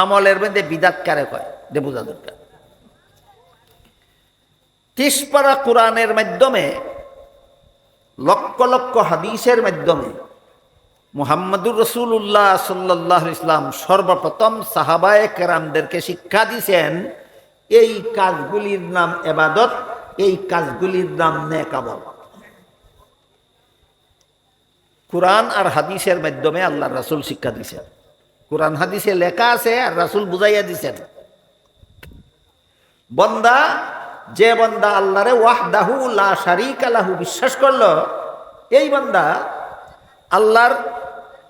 আমলের মধ্যে বিদাত কারে কয়? যে বোঝা দরকার। তিসপাড়া কোরআনের মাধ্যমে, লক্ষ লক্ষ হাদিসের মাধ্যমে মুহাম্মদুর রসুল্লাহ সাল্লাহ ইসলাম সর্বপ্রথম সাহাবায়ে কেরামদেরকে শিক্ষা দিছেন, এই কাজগুলির নাম এবাদত, এই কাজগুলির নাম নেকাবল কোরআন আর হাদিসের মাধ্যমে আল্লাহ রাসুল শিক্ষা দিছেন। কোরআন হাদিসে লেখা আছে আর রাসুল বুঝাইয়া দিছেন। বন্দা, যে বন্দা আল্লাহরে ওয়াহদাহু লা শারিকা লাহু বিশ্বাস করল, এই বন্দা আল্লাহর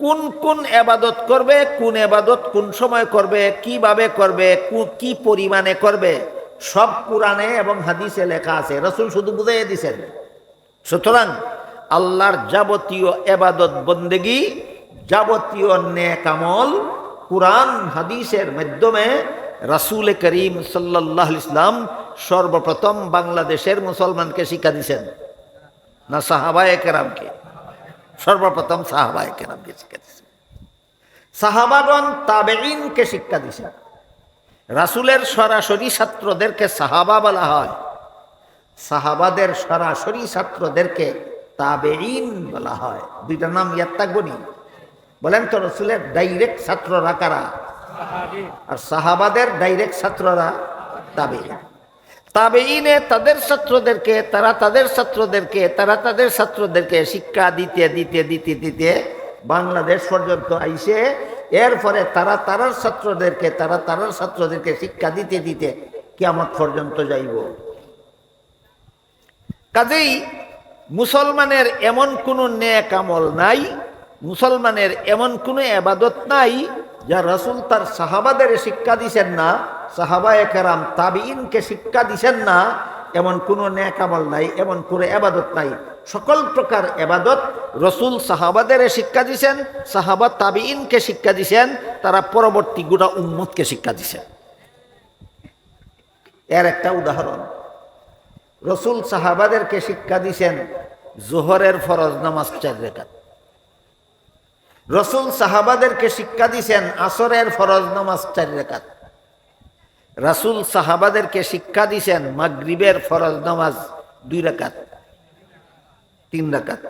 কোন কোন এবাদত করবে, কোন এবাদত কোন সময় করবে, কীভাবে করবে, কি পরিমাণে করবে, সব কোরআনে এবং হাদিসে লেখা আছে। রসুল শুধু বুঝাইয়া দিছেন। সুতরাং আল্লাহর যাবতীয় এবাদত বন্দেগি যাবতীয় নেকামল কোরআন, হাদিসের মাধ্যমে রাসুল করিম সাল্লাহ ইসলাম সর্বপ্রথম বাংলাদেশের মুসলমানকে শিক্ষা দিছেন না, সাহাবায় কেরামকে। সর্বপ্রথম সাহাবায়ে কেরামকে শিক্ষা দিছেন সাহাবাগন তাবেইনকে শিক্ষা দিছেন রাসুলের সরাসরি ছাত্রদেরকে সাহাবা বলা হয়। সাহাবাদের সরাসরি ছাত্রদেরকে তাবেইন বলা হয়। দুইটা নাম থাকবনি বলেন তো রসুলের ডাইরেক্ট ছাত্ররা কারা? আর সাহাবাদের ডাইরেক্ট ছাত্ররা তাবেইন তাবেইনে তাদের ছাত্রদেরকে, তারা তাদের ছাত্রদেরকে, তারা তাদের ছাত্রদেরকে শিক্ষা দিতে দিতে দিতে দিতে বাংলাদেশ পর্যন্ত আইসে। এরপরে তারা তারার ছাত্রদেরকে, তারা তারার ছাত্রদেরকে শিক্ষা দিতে দিতে কিয়ামত পর্যন্ত যাইব। কাজেই মুসলমানের এমন কোনো নেক আমল নাই। মুসলমানের এমন কোনো এবাদত নাই যা রসুল তার সাহাবাদের শিক্ষা দিছেন না সাহাবা একেরাম তাবিনকে শিক্ষা দিছেন না, এমন কোনো ন্যাকামল নাই, এমন কোনো এবাদত নাই। সকল প্রকার এবাদত রসুল সাহাবাদের শিক্ষা দিছেন, সাহাবা তাবিনকে শিক্ষা দিছেন, তারা পরবর্তী গোটা উম্মতকে শিক্ষা দিছেন। এর একটা উদাহরণ, রসুল সাহাবাদেরকে শিক্ষা দিছেন, জোহরের ফরজ নামাজ চার রেখাত। রসুল সাহাবাদেরকে শিক্ষা দিছেন, আসরের ফরজ নামাজ চার রেখাত। রাসুল সাহাবাদেরকে শিক্ষা দিছেন, মাগরিবের ফরজ নামাজ দুই রাকাত তিন রাকাত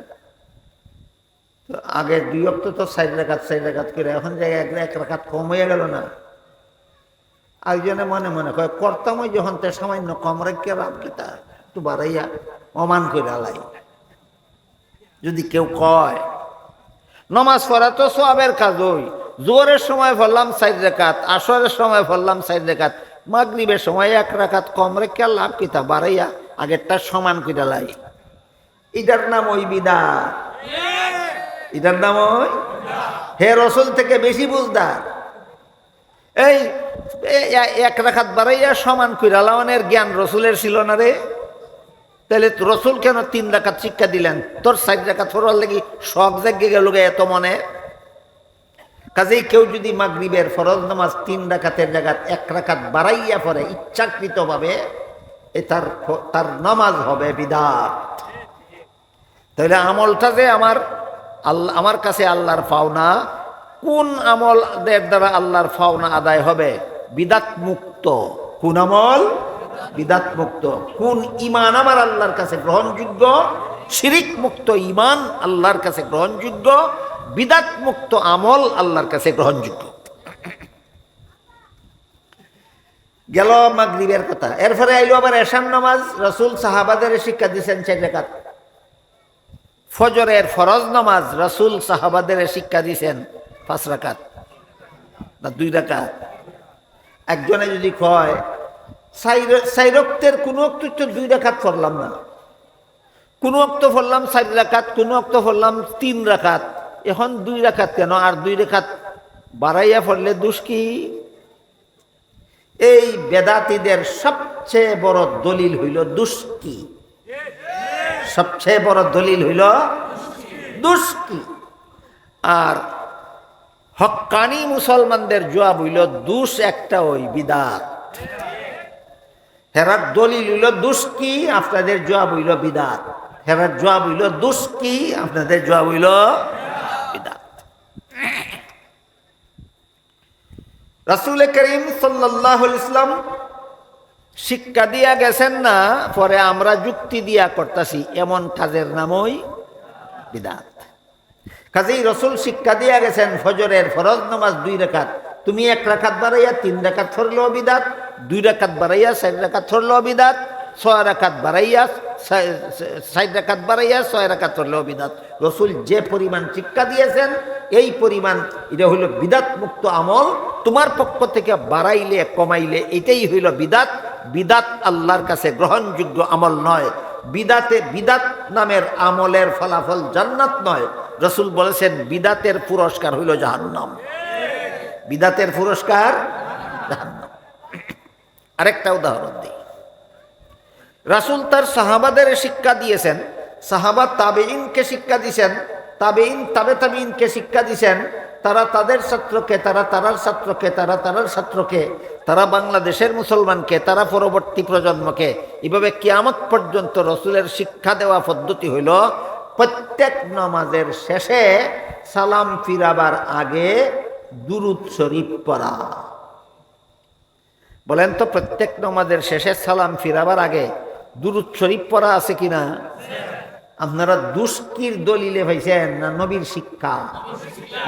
তো আগে দুই অক্ট তো চার রেখাত চার রেখাত করে, এখন জায়গায় এক রাখাত কম হয়ে গেল না। একজনে মনে মনে কয়, করতাম ওই যখন তে সামান্য কম রেখে রাত কিতা একটু বাড়াইয়া, অমান করে আলাই যদি কেউ কয় নমাজ পড়া তো সবের কাজ ওই। জোরের সময় পড়লাম সাইড রেখাত আসরের সময় পড়লাম সাইড রেখাত মাগরিবের সময় এক রাখাত কম রেখে লাভ কিতা বাড়াইয়া আগেরটা সমান করে লাই। এটার নাম ওই বিদা এটার নাম ওই হে রসুল থেকে বেশি বুঝদার। এই এক রাখাত বাড়াইয়া সমান কইরা লাওয়ানের জ্ঞান রসুলের ছিল না রে। তাহলে রসুল কেন তিন রাখাত শিক্ষা দিলেন? তোর সাইড রাখাত ফোরার লাগি শখ জাগে গেল এত মনে? কাজেই কেউ যদি মাগরিবের ফরজ নামাজ তিন রাখাতের জায়গাত এক রাখাত বাড়াইয়া পরে ইচ্ছাকৃতভাবে, এ তার তার নামাজ হবে বিদাত। তাহলে আমলটা যে আমার আল্লাহ আমার কাছে আল্লাহর পাওনা, কোন আমলদের দ্বারা আল্লাহর পাওনা আদায় হবে? বিদাত মুক্ত কোন আমল? বিদাত মুক্ত কোন ইমান আমার আল্লাহর কাছে গ্রহণযোগ্য? শিরিক মুক্ত ইমান আল্লাহর কাছে গ্রহণযোগ্য। বিদাত মুক্ত আমল আল্লাহর কাছে গ্রহণযোগ্য। গেল মাগরিবের কথা। এরপরে আইলো আবার এশান নামাজ। রসুল সাহাবাদের শিক্ষা দিয়েছেন চার রেখাত। ফজরের ফরজ নামাজ রসুল সাহাবাদের শিক্ষা দিয়েছেন পাঁচ রাকাত না, দুই রাকাত একজনে যদি কয় সাইরক্তের কোনো অক্ত দুই রাকাত পড়লাম না। কোনো অক্ত পড়লাম চার রাকাত কোনো অক্ত পড়লাম তিন রাকাত এখন দুই রাকাত কেন? আর দুই রেখাত বাড়াইয়া পড়লে দুষ কি? এই বেদাতিদের সবচেয়ে বড় দলিল হইল দুষ্কি সবচেয়ে বড় দলিল হইল দুষ্কি আর হক্কানি মুসলমানদের জবাব হইল, দুষ একটা ওই বিদাত। হেরার দলিল হইল দুষ্কি আপনাদের জবাব হইল বিদাত। হেরার জবাব হইল দুষ্কি আপনাদের জবাব হইল বিদাত। রাসুল করিম সাল্লাহ ইসলাম শিক্ষা দিয়া গেছেন না, পরে আমরা যুক্তি দিয়া করতেছি, এমন কাজের নামই বিদাত। কাজেই রসুল শিক্ষা দিয়া গেছেন, ফজরের ফরজ নামাজ দুই রেখাত। তুমি এক রাখাত বাড়াইয়া তিন রেখাত ছড়লেও বিদাত। দুই রাখাত বাড়াইয়া, চার রেখাত ছড়লেও বিদাত ছয় রাখাত বাড়াইয়া ষাট রাখাত বাড়াইয়া, ছয় রাখাত ছড়লেও বিদাত রসুল যে পরিমাণ শিক্ষা দিয়েছেন, এই পরিমাণ, এটা হইল বিদাত মুক্ত আমল। তোমার পক্ষ থেকে বাড়াইলে, কমাইলে, এটাই হইল বিদাত। বিদাত আল্লাহর কাছে গ্রহণযোগ্য আমল নয়। বিদাতে বিদাত নামের আমলের ফলাফল জান্নাত নয়। রসুল বলেছেন, বিদাতের পুরস্কার হইল জাহান্নাম। বিদাতের পুরস্কার জাহান্নাম। আরেকটা উদাহরণ দিই। রাসুল তার সাহাবাদের শিক্ষা দিয়েছেন, সাহাবা তাবেইনকে শিক্ষা দিয়েছেন তাবেইন তাবে তাবেইনকে শিক্ষা দিয়েছেন, তারা তাদের ছাত্রকে, তারা তারার ছাত্রকে, তারা তারার ছাত্রকে, তারা বাংলাদেশের মুসলমানকে, তারা পরবর্তী প্রজন্মকে, এভাবে কিয়ামত পর্যন্ত রসুলের শিক্ষা দেওয়া পদ্ধতি হইল, প্রত্যেক নমাজের শেষে সালাম ফিরাবার আগে দুরুদ শরীফ পড়া। বলেন তো, প্রত্যেক নমাজের শেষের সালাম ফিরাবার আগে দুরুদ শরীফ পড়া আছে কিনা? আপনারা দুষ্কির দলিলে ভাইছেন না নবীর শিক্ষা?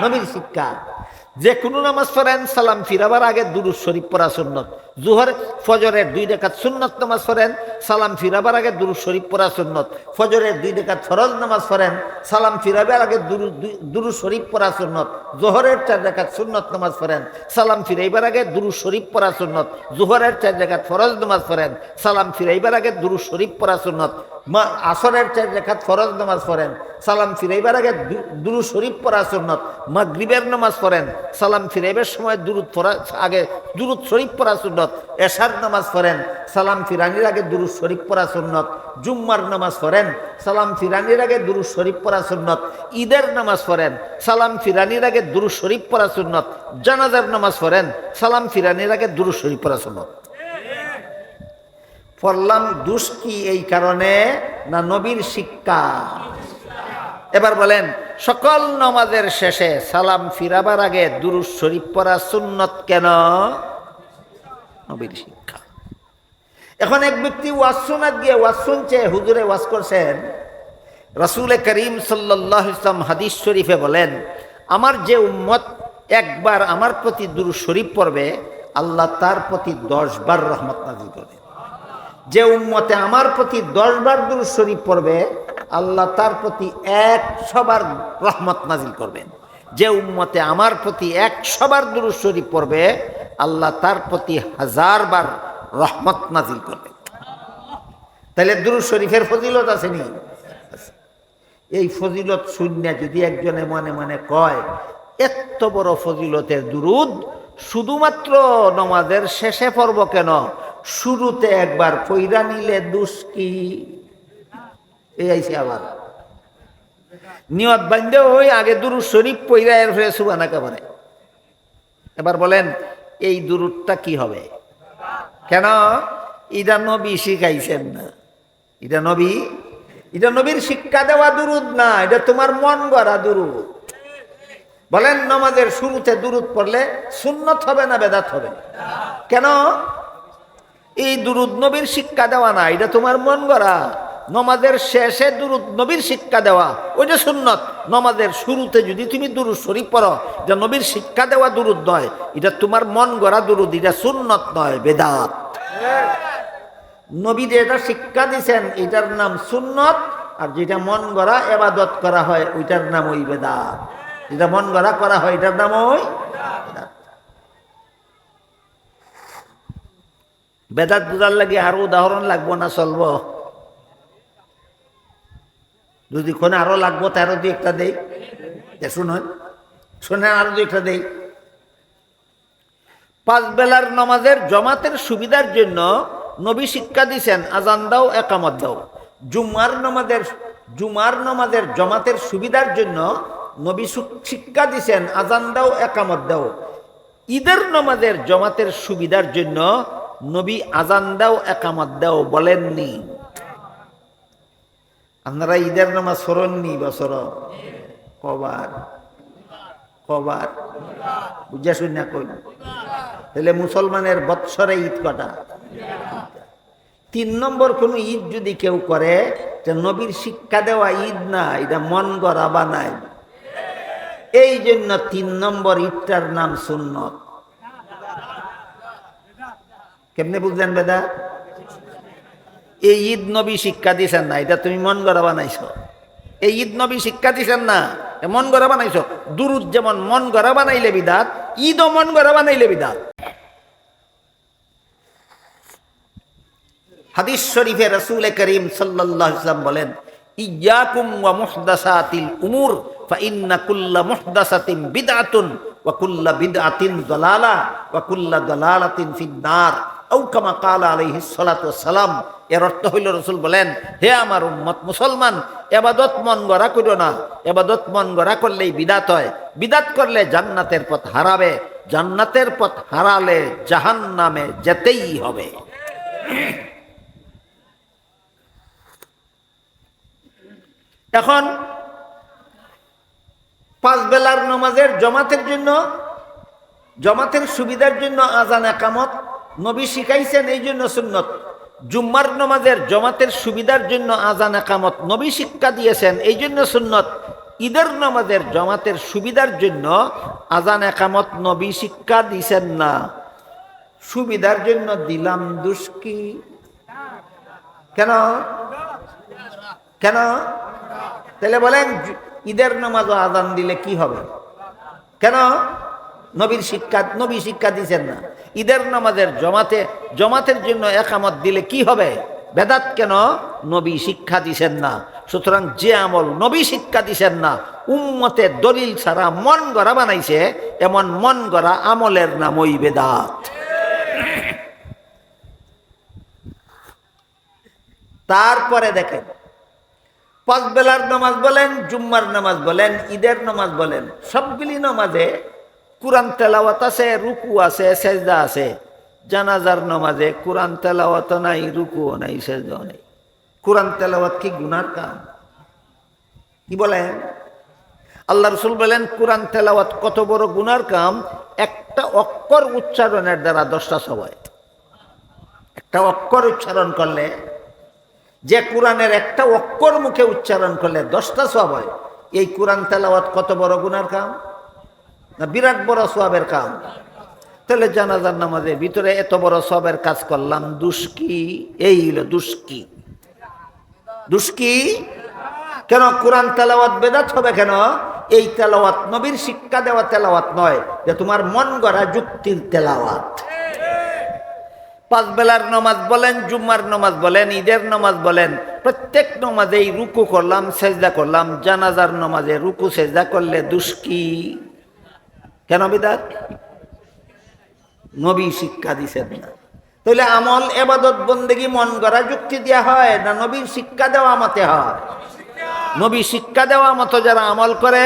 নবীর শিক্ষা। যে কোনো নামাজ পড়েন, সালাম ফিরাবার আগে দুরুদ শরীফ পড়া সুন্নত। জুহর, ফজরের দুই রেখাত সুন্নত নামাজ পড়েন, সালাম ফিরাবার আগে দুরুদ শরীফ পড়া সুন্নত। ফজরের দুই রেখাত ফরজ নামাজ পড়েন, সালাম ফিরাবার আগে দুরু শরীফ পড়া সুন্নত। জোহরের চার রেখাত সুন্নত নামাজ পড়েন, সালাম ফিরাইবার আগে দুরুদ শরীফ পড়া সুন্নত। জোহরের চার রেখাত ফরজ নামাজ পড়েন, সালাম ফিরাইবার আগে দুরুদ শরীফ পড়া সুন্নত। মা আসরের চার রেখাত ফরজ নামাজ পড়েন, সালাম ফিরাইবার আগে দুরু শরীফ পড়া সুন্নত, মাগরিবের নামাজ পড়েন, সালাম ফিরাইবার সময় দুরুদ পড়া, আগে দুরুদ শরীফ পড়া সুন্নত, এশার নামাজ পড়েন, সালাম ফিরানির আগে দুরুদ শরীফ পড়া সুন্নত, জুম্মার নামাজ পড়েন, সালাম ফিরানির আগে দুরুদ শরীফ পড়া সুন্নত, ঈদের নামাজ পড়েন, সালাম ফিরানির আগে দুরুদ শরীফ পড়া সুন্নত, জানাজার নামাজ পড়েন, সালাম ফিরানির আগে দুরুদ শরীফ পড়া সুন্নত। পড়লাম দুষ কি এই কারণে না নবীর শিক্ষা? এবার বলেন, সকল নমাজের শেষে সালাম ফিরাবার আগে দুরুজ শরীফ পড়া সুন্নত কেন? নবীর শিক্ষা। এখন এক ব্যক্তি ওয়াজ শোনাত গিয়ে ওয়াজ শুনছে, হুজুরে ওয়াজ করছেন, রসুল করিম সাল্লাহ ইসলাম হাদিস শরীফে বলেন, আমার যে উম্মত একবার আমার প্রতি দুরু শরীফ পড়বে, আল্লাহ তার প্রতি দশ বার রহমত নাজিল করবে। যে উম্মতে আমার প্রতি দশবার দুরু শরীফ পড়বে, আল্লাহ তার প্রতি একশোবার রহমত নাজিল করবেন। যে উম্মতে আমার প্রতি একশোবার দুরু শরীফ পড়বে, আল্লাহ তার প্রতি হাজারবার রহমত নাজিল করবে তাহলে দুরু শরীফের ফজিলত আসেনি এই ফজিলত শূন্য যদি একজনে মনে মনে কয় এত বড় ফজিলতের দুরুদ, শুধুমাত্র নমাজের শেষে পর্ব কেন? শুরুতে একবার পৈরা নিলে দুষ্কি এই আইসি আবার। নিয়ত বান্ধে ওই আগে দুরু শরীফ পৈরা এর ফেরে সুবানা কাবারে এবার বলেন, এই দুরুদটা কি হবে? কেন? এটা নবী শিখাইছেন না। এটা নবী এটা নবীর শিক্ষা দেওয়া দুরুদ না, এটা তোমার মন গড়া দুরুদ। বলেন, নমাজের শুরুতে দুরুদ পড়লে সুন্নত হবে না বেদাত হবে? কেন? এই দুরুদ নবীর শিক্ষা দেওয়া না, এটা তোমার মন গড়া। নমাজের শেষে দুরুদ নবীর শিক্ষা দেওয়া ওইটা সুন্নত, নমাজের শুরুতে যদি তুমি দুরুদ শরীফ পড়ো, যে নবীর শিক্ষা দেওয়া দুরুদ নয়, এটা তোমার মন গড়া দুরুদ, এটা সুন্নত নয়, বেদাত। নবী যে এটা শিক্ষা দিছেন, এটার নাম সুন্নত, আর যেটা মন গড়া এবাদত করা হয়, ওইটার নাম ওই বেদাত। যেটা মন গড়া করা হয়, এটার নাম ওই বেদাত বুঝার লাগে আরও উদাহরণ লাগবো না চলব? যদি কোনে আরও লাগবো তারও দুই একটা দেই। শুনুন শুনে আরও দুই একটা দেই। পাঁচ বেলার নমাজের জমাতের সুবিধার জন্য নবী শিক্ষা দিছেন, আজান দাও, একামত দাও। জুমার নমাজের জুমার নমাজের জমাতের সুবিধার জন্য নবী শিক্ষা দিছেন, আজান দাও, একামত দাও। ঈদের নমাজের জমাতের সুবিধার জন্য নবী আজান দাও, একামত দাও বলেননি। আপনারা ঈদের নামাজ সরণনি বছর কবার? কবার? বুঝা শুন কই তাহলে মুসলমানের বৎসরে ঈদ কটা? তিন নম্বর কোনো ঈদ যদি কেউ করে, যে নবীর শিক্ষা দেওয়া ঈদ না, এটা মন গড়া বানায়। এই জন্য তিন নম্বর ঈদটার নাম সুন্নত। কেমনে বুঝলেন বেদা এই ঈদ নবী শিক্ষা দিছেন না, এটা তুমি মন গড়া বানাইছ। এই ঈদ নবী শিক্ষা দিছেন না মন গড়া বানাইছ। দুরুদ যেমন মন গড়া বানাইলে বিদাত, ঈদও মন গড়া বানাইলে বিদাত। হাদিস শরীফে রসুল করিম ওয়াসাল্লাম বলেন, ইয়াকুম ওয়া মুহদাসাতিল উমুর ফাইন্না কুল্লা মুহদাসাতিন বিদআতুন ওয়া কুল্লা বিদআতিন দালালা ওয়া কুল্লা দালালাতিন ফিন্নার আও কামা কালা সালাতু সালাম এর অর্থ হইল রসুল বলেন, হে আমার উম্মত মুসলমান, এবাদত মন গড়া করিও না। এবাদত মন গড়া করলেই বিদাত হয়। বিদাত করলে জান্নাতের পথ হারাবে। জান্নাতের পথ হারালে জাহান্নামে যেতেই হবে। এখন পাঁচ বেলার নমাজের জমাতের জন্য, জমাতের সুবিধার জন্য আজান একামত নবী শিখাইছেন এই জন্য সুন্নত। জুম্মার নমাজের জমাতের সুবিধার জন্য আজান একামত নবী শিক্ষা দিয়েছেন, এই জন্য সুন্নত। ঈদের নমাজের জমাতের সুবিধার জন্য আজান একামত নবী শিক্ষা দিছেন না। সুবিধার জন্য দিলাম দুষ্কি। কেন? কেন? তাহলে বলেন, ঈদের নামাজ আজান দিলে কি হবে? কেন? নবীর শিক্ষা নবী শিক্ষা দিচ্ছেন না। ঈদের নামাজের জমাতে, জমাতের জন্য একামত দিলে কি হবে? বেদাত কেন? নবী শিক্ষা দিছেন না। সুতরাং যে আমল নবী শিক্ষা দিছেন না উম্মতের দলিল ছাড়া মন গড়া বানাইছে, এমন মন গড়া আমলের নামই বেদাত। তারপরে দেখেন পাঁচ বেলার নামাজ বলেন, জুম্মার নামাজ বলেন, ঈদের নামাজ বলেন, সবগুলি নামাজে কোরআন তেলাওয়াত আছে, রুকু আছে, সেজদা আছে। জানাজার নামাজে কোরআন তেলাওয়াত নাই, রুকুও নাই, সেজদাও নাই। কোরআন তেলাওয়াত কি গুনার কাম? কি বলেন? আল্লাহ রসুল বলেন, কোরআন তেলাওয়াত কত বড় গুনার কাম? একটা অক্ষর উচ্চারণের দ্বারা দশটা সবাই একটা অক্ষর উচ্চারণ করলে, যে কোরআনের একটা অক্ষর মুখে উচ্চারণ করলে দশটা সব হয় এই কোরআন তেলাওয়াত কত বড় গুনার কাম? না, বিরাট বড় সবের কাম। তাহলে জানাজার নামাজের ভিতরে এত বড় সবের কাজ করলাম দুষ্কি এই হলো দুষ্কি দুষ্কি কেন কোরআন তেলাওয়াত বেদাত হবে কেন? এই তেলাওয়াত নবীর শিক্ষা দেওয়া তেলাওয়াত নয় যে তোমার মন গড়া যুক্তির তেলাওয়াত। পাঁচ বেলার নমাজ বলেন, জুম্মার নমাজ বলেন, ঈদের নমাজ বলেন, প্রত্যেক নমাজেই রুকু করলাম, সেজদা করলাম, জানাজার নমাজে রুকু, সেজদা করলে দুষ্কি কেন বিদাত? নবী শিক্ষা দিছেন না। তাহলে আমল এবাদত বন্দেগি মন গড়া যুক্তি দেওয়া হয় না নবীর শিক্ষা দেওয়া মতে হয়? নবী শিক্ষা দেওয়া মতো যারা আমল করে,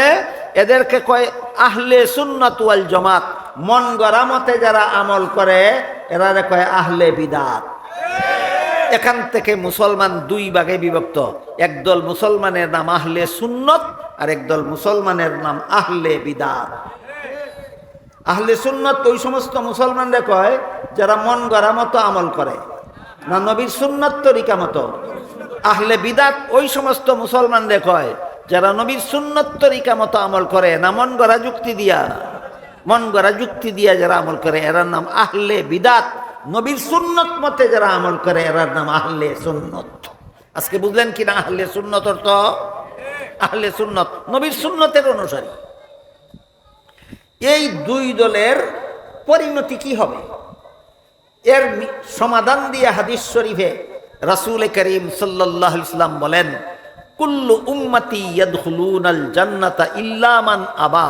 এদেরকে কয় আহলে সুন্নাত জমাত। মন গড়া মতে যারা আমল করে এরা কয় আহলে বিদাত। এখান থেকে মুসলমান দুই ভাগে বিভক্ত। একদল মুসলমানের নাম আহলে সুন্নত আর একদল মুসলমানের নাম আহলে বিদাত। আহলে সুন্নত, ওই সমস্ত মুসলমানরা কয়, যারা মন গড়া মতো আমল করে। না, নবীর সুন্নত তরিকা মতো। আহলে বিদাত, ওই সমস্ত মুসলমানদের কয়, যারা নবীর সুন্নত তরিকা মতো আমল করে, না মন গড়া যুক্তি দিয়া। মন গড়া যুক্তি দিয়া যারা আমল করে, এরার নাম আহলে বিদাত। নবীর সুন্নত মতে যারা আমল করে, এরার নাম আহলে সুন্নত। আজকে বুঝলেন কিনা আহলে সুন্নত অর্থ? আহলে সুন্নত, নবীর সুন্নতের অনুসারী। এই দুই দলের পরিণতি কি হবে? এর সমাধান দিয়ে হাদিস শরীফে রাসূল করিম আলাইহি ইসলাম বলেন, কুল্লু উম্মতি ইয়াদখুলুনাল জান্নাতা ইল্লা মান আবা।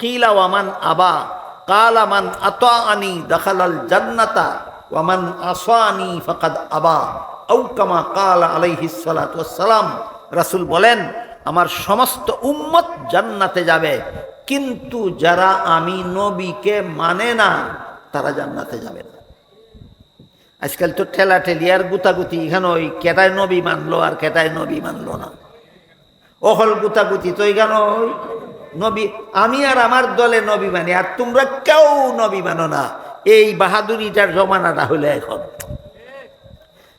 কিলা ওয়া মান আবা, কালা মান আতাআনি দাখালাল জান্নাতা ওয়া মান আসানি ফাকাদ আবা। আও কামা কালা আলাইহিস সালাতু ওয়াসসালাম রাসূল বলেন, আমার সমস্ত উম্মত জান্নাতে যাবে। কিন্তু যারা আমি নবীকে মানে না, তারা জান্নাতে যাবে না। আজকাল তো ঠেলা ঠেলি আর গুতাগুতি, এখানে ওই কেটায় নবী মানলো আর কেটায় নবী মানলো না। অহল গুতাগুতি তো এখানে ওই নবী, আমি আর আমার দলে নবী মানি, আর তোমরা কেউ নবী মানো না। এই বাহাদুরিটার জমানাটা হলো এখন।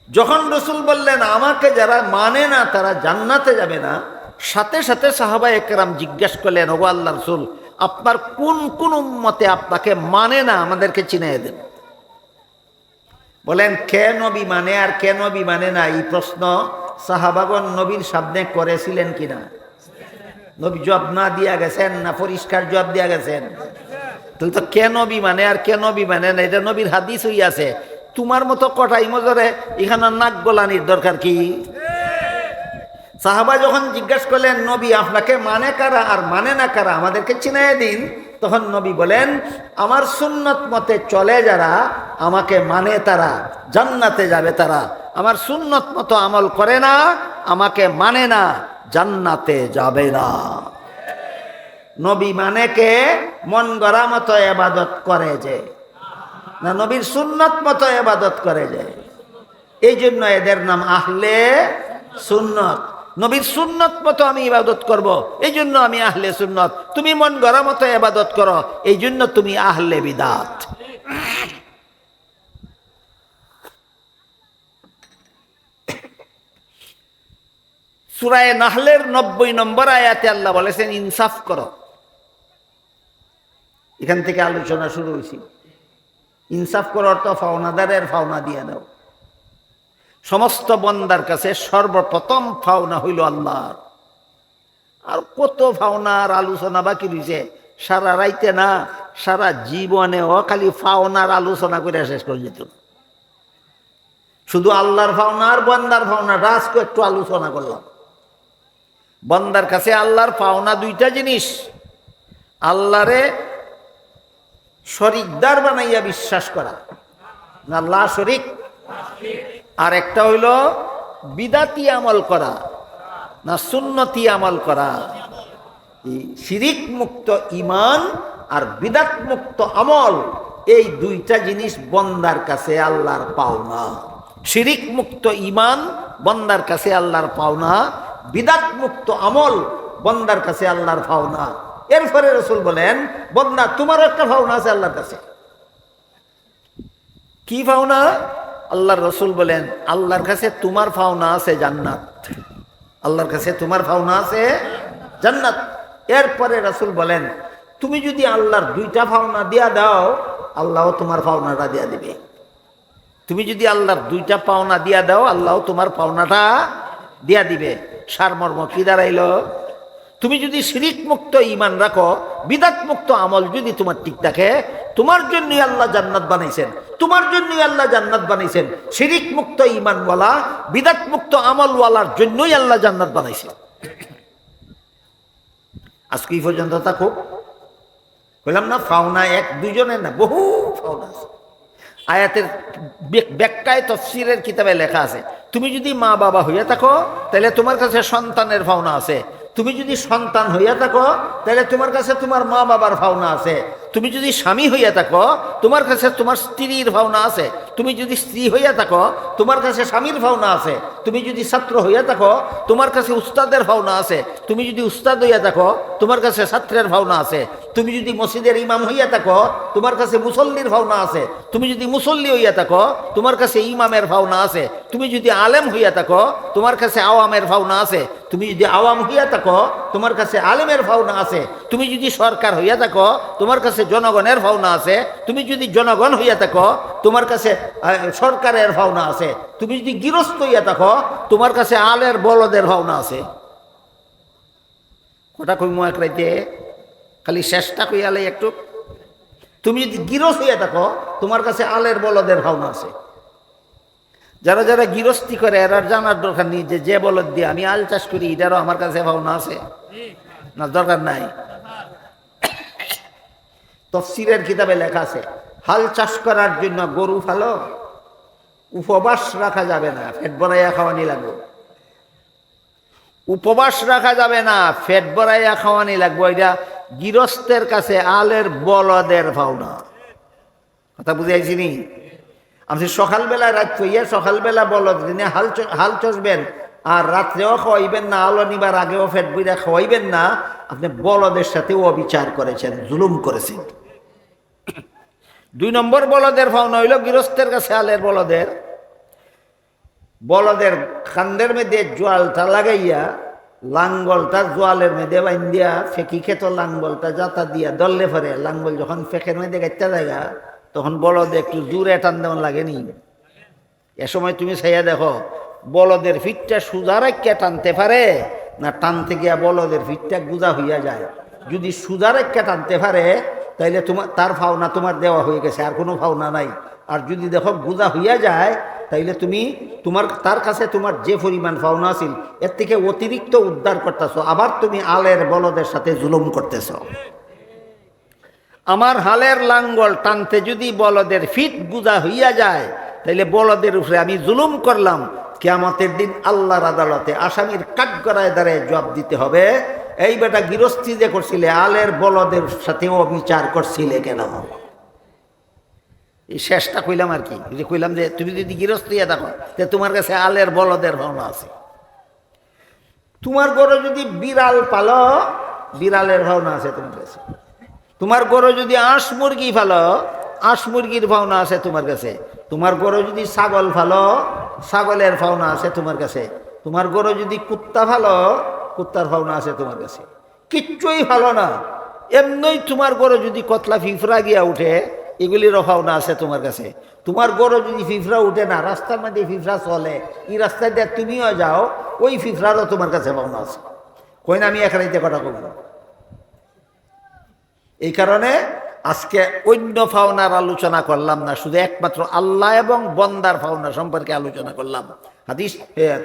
যখন রসুল বললেন, আমাকে যারা মানে না, তারা জান্নাতে যাবে না সাথে সাথে সাহাবা একরাম জিজ্ঞেস করলেন, ওগো আল্লাহ রসুল, আপনার কোন কোন উম্মতে আপনাকে মানে না আমাদেরকে চিনিয়ে দেন? বলেন, কে নবী মানে আর কে নবী মানে না? এই প্রশ্ন সাহাবাগন নবীর সামনে করেছিলেন কিনা? নবী জব না দিয়া গেছেন না, পরিষ্কার জব দিয়া গেছেন। তুই তো কে নবী মানে আর কে নবী মানে না, এটা নবীর হাদিস হই আছে। তোমার মতো কটাই মজরে এখানে নাক গোলানির দরকার কি? সাহাবা যখন জিজ্ঞেস করলেন, নবী আপনাকে মানে কারা আর মানে না কারা? আমাদেরকে চিনাই দিন। তখন নবী বলেন, আমার সুন্নত মতে চলে যারা, আমাকে মানে তারা, জান্নাতে যাবে তারা। আমার সুন্নত মতো আমল করে না, আমাকে মানে না, জান্নাতে যাবে না। নবী মানে কে? মন গড়া মতো এবাদত করে যে। না, নবীর সুন্নত মতো এবাদত করে যে। এই জন্য এদের নাম আহলে সুন্নত। নবীর সুন্নত মতো আমি ইবাদত করব। এই জন্য আমি আহলে সুন্নত। তুমি মন গড়া মতো এবাদত করো। এই জন্য তুমি আহলে বিদাত। সুরায় নাহলের নব্বই নম্বর আয়াতে আল্লাহ বলেছেন, ইনসাফ করো। এখান থেকে আলোচনা শুরু হয়েছে। ইনসাফ করার তো ফাওনাদারের ফাওনা দিয়ে দাও। সমস্ত বন্দার কাছে সর্বপ্রথম ফাওনা হইল আল্লাহর। আর কত ফাওনার আলোচনা বাকি রয়েছে সারা রাইতে না, সারা জীবনেও খালি ফাওনার আলোচনা করে শেষ করে যেত শুধু আল্লাহর ফাওনা আর বন্দার ফাওনাটা আজকে একটু আলোচনা করলাম। বন্দার কাছে আল্লাহর পাওনা দুইটা জিনিস। আল্লাহরে শরিকদার বানাইয়া বিশ্বাস করা। না আল্লাহ শরিক? আর একটা হইল বিদাতি আমল করা না সুন্নতি আমল করা। শিরিক মুক্ত ইমান আর বিদাত মুক্ত আমল, এই দুইটা জিনিস বন্দার কাছে আল্লাহর পাওনা। শিরিক মুক্ত ইমান বন্দার কাছে আল্লাহর পাওনা বিদাত মুক্ত আমল বন্দার কাছে আল্লাহর পাওনা। এরপরে রসুল বলেন, বন্দা, তোমারও একটা ভাওনা আছে আল্লাহর কাছে। কি পাওনা? আল্লাহর রসুল বলেন, আল্লাহর কাছে তোমার পাওনা আছে জান্নাত। আল্লাহর কাছে তোমার পাওনা আছে জান্নাত। এরপরে রসুল বলেন, তুমি যদি আল্লাহর দুইটা পাওনা দিয়া দাও, আল্লাহও তোমার পাওনাটা দিয়া দিবে। তুমি যদি আল্লাহর দুইটা পাওনা দিয়া দাও আল্লাহ তোমার পাওনাটা দিয়া দিবে। সারমর্ম কি দাঁড়াইল? তুমি যদি শিরিক মুক্ত ইমান রাখো বিদাত মুক্ত আমল যদি তোমার ঠিক থাকে, তোমার জন্যই আল্লাহ জান্নাত বানাইছেন, তোমার জন্যই আল্লাহ জান্নাত বানাইছেন। শিরিক মুক্ত ইমানওয়ালা বিদাত মুক্ত আমলওয়ালার জন্যই আল্লাহ জান্নাত বানাইছেন। আজকে এই পর্যন্ত থাকুক বললাম না, ফাওনা এক দুজনের না, বহু ফাওনা আছে। আয়াতের ব্যাখ্যায় তফসিরের কিতাবে লেখা আছে। তুমি যদি মা বাবা হইয়া থাকো, তাহলে তোমার কাছে সন্তানের ভাওনা আছে। তুমি যদি সন্তান হইয়া থাকো তাহলে তোমার কাছে তোমার মা বাবার ভাওনা আছে। তুমি যদি স্বামী হইয়া থাকো, তোমার কাছে তোমার স্ত্রীর ভাওনা আছে। তুমি যদি স্ত্রী হইয়া থাকো, তোমার কাছে স্বামীর ভাওনা আছে। তুমি যদি ছাত্র হইয়া থাকো, তোমার কাছে উস্তাদের ভাওনা আছে। তুমি যদি উস্তাদ হইয়া থাকো তোমার কাছে ছাত্রের ভাওনা আছে। তুমি যদি মসজিদের ইমাম হইয়া থাকো, তোমার কাছে মুসল্লির ভাওনা আছে। তুমি যদি মুসল্লি হইয়া থাকো, তোমার কাছে ইমামের ভাওনা আছে। তুমি যদি আলেম হইয়া থাকো, তোমার কাছে আওয়ামের ভাওনা আছে। তুমি যদি আওয়াম হইয়া থাকো, তোমার কাছে আলেমের ভাওনা আছে। তুমি যদি সরকার হইয়া থাকো, তোমার কাছে জনগণের ভাওনা আছে। তুমি যদি জনগণ হইয়া থাকো, তোমার কাছে সরকারের ভাওনা আছে। তুমি যদি গৃহস্থ হইয়া থাকো, তোমার কাছে আলের বলদের ভাওনা আছে। কটা কইমো এক রাইতে খালি চেষ্টা কইয়ালে একটু। তুমি যদি গিরস হইয়া থাকো, তোমার কাছে আলের বলদের ভাবনা আছে। যারা যারা গৃহস্থী করে এরার জানার দরকার নেই যে যে বলদ দিয়ে আমি আল চাষ করি এটারও আমার কাছে ভাবনা আছে। না, দরকার নাই। তফসিরের কিতাবে লেখা আছে, হাল চাষ করার জন্য গরু ফালো উপবাস রাখা যাবে না, পেট বড়াইয়া খাওয়ানি লাগবে। উপবাস রাখা যাবে না, ফেট বড়াইয়া খাওয়ানি লাগবে, এটা গৃহস্থের কাছে আলের বলদের ভাওনা। কথা বুঝাইছি নি? আপনি সকালবেলা রাত হইয়া সকালবেলা বলদ দিনে হাল হাল চষবেন আর রাত্রেও খাওয়াইবেন না, আলো নিবার আগেও ফেট বইরা খাওয়াইবেন না, আপনি বলদের সাথেও অবিচার করেছেন, জুলুম করেছেন। দুই নম্বর বলদের ভাওনা হইল গৃহস্থের কাছে আলের বলদের। বলদের খান্দের মেয়েদের জোয়ালটা লাগাইয়া, লাঙ্গলটা জোয়ালের মেয়েদে বাইন্দিয়া ফেঁকি খেত, লাঙ্গলটা যাতা দিয়া দললে ফেরে লাঙ্গল যখন ফেঁকের মেয়েদে গাইতে জায়গা তখন বলদে একটু জোরে টান দেওয়ান লাগেনি। এ সময় তুমি চাইয়া দেখো, বলদের ফিটটা সোজা রাখিয়া টানতে পারে, না টানতে গিয়া বলদের ফিটটা গুজা হইয়া যায়? যদি সোজা রাখিয়া টানতে পারে, তাইলে তোমার তার ফাওনা তোমার দেওয়া হয়ে গেছে, আর কোনো ফাওনা নাই। আর যদি দেখো গুজা হইয়া যায় তাইলে তুমি তোমার, তার কাছে তোমার যে পরিমাণ ফাওনা আছিল, এর থেকে অতিরিক্ত উদ্ধার করতেছো, আবার তুমি আলের বলদের সাথে জুলুম করতেছ। আমার হালের লাঙ্গল টানতে যদি বলদের ফিট গুজা হইয়া যায়, তাইলে বলদের উপরে আমি জুলুম করলাম, কেয়ামতের দিন আল্লাহর আদালতে আসামির কাঠগড়ায় দ্বারায় জবাব দিতে হবে, এই বেটা গৃহস্থী যে করছিলে আলের বলদের সাথে অবিচার করছিলে কেন? শেষটা কইলাম আর কি যে কইলাম যে তুমি যদি গৃহস্থ ইয়ে দেখো তে তোমার কাছে আলের বলদের ভাবনা আছে। তোমার গরু যদি বিড়াল পালো, বিড়ালের ভাবনা আছে তোমার কাছে। তোমার গরু যদি আঁশ মুরগি ফালো আঁশ মুরগির ভাওনা আছে তোমার কাছে। তোমার গরু যদি ছাগল ফালো ছাগলের ভাওনা আছে তোমার কাছে। তোমার গরু যদি কুত্তা ফালো কুত্তার ভাওনা আছে তোমার কাছে। কিচ্ছুই ভালো না। এমনই তোমার গরু যদি কতলা ফিফরা গিয়া উঠে এগুলির না আছে তোমার কাছে। তোমার গরু যদি ফিফরা উঠে না, রাস্তার মধ্যে ফিফরা চলে, এই রাস্তায় দিয়ে তুমিও যাও, ওই ফিফরারও তোমার কাছে ভাওনা আছে। কই না, আমি এখানে কথা কব এই কারণে আজকে অন্য ফাওনার আলোচনা করলাম না, শুধু একমাত্র আল্লাহ এবং বন্দার ফাওনা সম্পর্কে আলোচনা করলাম। হাদিস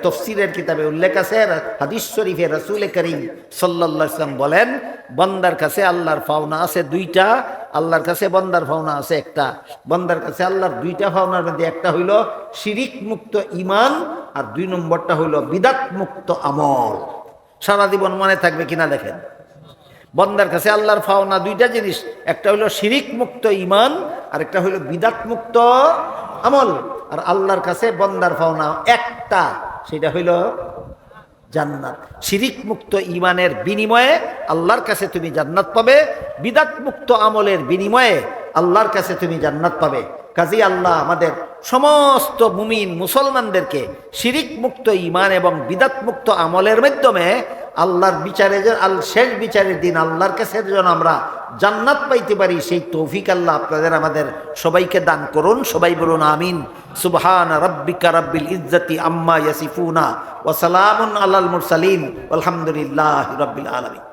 তফসিরের কিতাবে উল্লেখ আছে হাদিস শরীফে রসুল করিম সাল্লাহ ইসলাম বলেন, বন্দার কাছে আল্লাহর ফাওনা আছে দুইটা, আল্লাহর কাছে বন্দার ফাওনা আছে একটা। বন্দার কাছে আল্লাহর দুইটা ফাওনার মধ্যে একটা হইল শিরিক মুক্ত ইমান আর দুই নম্বরটা হইল বিদাত মুক্ত আমল। সারা জীবন মনে থাকবে কিনা দেখেন। বন্দার কাছে আল্লাহর ফাওনা দুইটা জিনিস, একটা হইল শিরিক মুক্ত ইমান আর একটা হইল বিদাত মুক্ত আমল। আর আল্লাহর কাছে বন্দার ফাওনা একটা, সেটা হইল জান্নাত। শিরিক মুক্ত ইমানের বিনিময়ে আল্লাহর কাছে তুমি জান্নাত পাবে বিদাত মুক্ত আমলের বিনিময়ে আল্লাহর কাছে তুমি জান্নাত পাবে। কাজী আল্লাহ আমাদের সমস্ত মুমিন মুসলমানদেরকে শিরিক মুক্ত ইমান এবং বিদাত মুক্ত আমলের মাধ্যমে আল্লাহর বিচারে যে আল শেষ বিচারের দিন আল্লাহর কাছে যেন আমরা জান্নাত পাইতে পারি, সেই তৌফিক আল্লাহ আপনাদের আমাদের সবাইকে দান করুন। সবাই বলুন আমিন। সুবহান রব্বিকা রব্বিল ইজ্জতি আম্মা ইয়াসিফুনা ওয়া সালামুন আলাল মুরসালিন। আলহামদুলিল্লাহ রব্বিল আলামিন।